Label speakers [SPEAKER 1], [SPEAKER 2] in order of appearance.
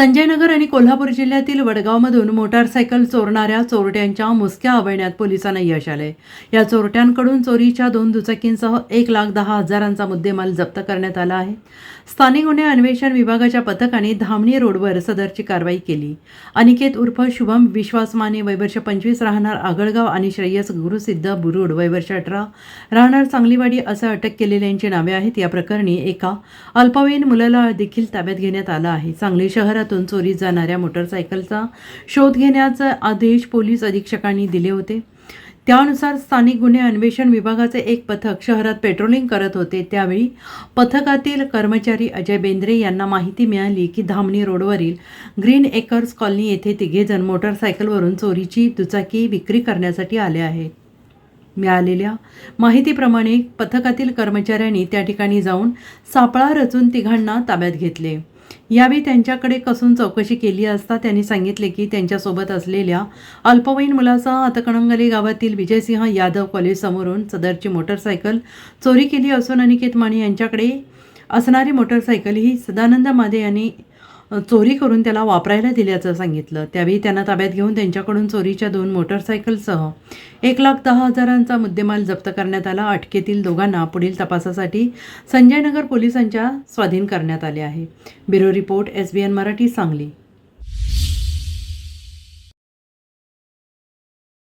[SPEAKER 1] संजयनगर आणि कोल्हापूर जिल्ह्यातील वडगावमधून मोटारसायकल चोरणाऱ्या चोरट्यांच्या मुसक्या आवळण्यात पोलिसांना यश आले. या चोरट्यांकडून चोरीच्या दोन दुचाकींसह एक लाख दहा हजारांचा मुद्देमाल जप्त करण्यात आला आहे. स्थानिक गुन्हे अन्वेषण विभागाच्या पथकाने धामणी रोडवर सदरची कारवाई केली. अनिकेत उर्फ शुभम विश्वास माने पंचवीस राहणार आगळगाव आणि श्रेयस गुरुसिद्ध बुरुड वैवर्ष अठरा राहणार सांगलीवाडी असं अटक केलेल्यांची नावे आहेत. या प्रकरणी एका अल्पवयीन मुलाला देखील ताब्यात घेण्यात आलं आहे. सांगली शहरात शहरातून चोरी जाणाऱ्या मोटरसायकलचा शोध घेण्याचे आदेश पोलीस अधीक्षकांनी दिले होते. त्यानुसार स्थानिक गुन्हे अन्वेषण विभागाचे एक पथक शहरात पेट्रोलिंग करत होते. त्यावेळी पथकातील कर्मचारी अजय बेंद्रे यांना माहिती मिळाली की धामणी रोडवरील ग्रीन एकर्स कॉलनी येथे तिघेजण मोटरसायकलवरून चोरीची दुचाकी विक्री करण्यासाठी आले आहेत. मिळालेल्या माहितीप्रमाणे पथकातील कर्मचाऱ्यांनी त्या ठिकाणी जाऊन सापळा रचून तिघांना ताब्यात घेतले. यावेळी त्यांच्याकडे कसून चौकशी केली असता त्यांनी सांगितले की त्यांच्यासोबत असलेल्या अल्पवयीन मुलासह हातकणंगले गावातील विजयसिंह यादव कॉलेजसमोरून सदरची मोटरसायकल चोरी केली असून अनिकेत माने यांच्याकडे असणारी मोटरसायकल ही सदानंद मादे यांनी चोरी करून त्याला वापरायला दिल्याचं सांगितलं. त्यावेळी त्यांना ताब्यात घेऊन त्यांच्याकडून चोरीच्या दोन मोटरसायकलसह एक लाख दहा हजारांचा मुद्देमाल जप्त करण्यात आला. अटकेतील दोघांना पुढील तपासासाठी संजयनगर पोलिसांच्या स्वाधीन करण्यात आले आहे. Bureau report S B N Marathi Sangli.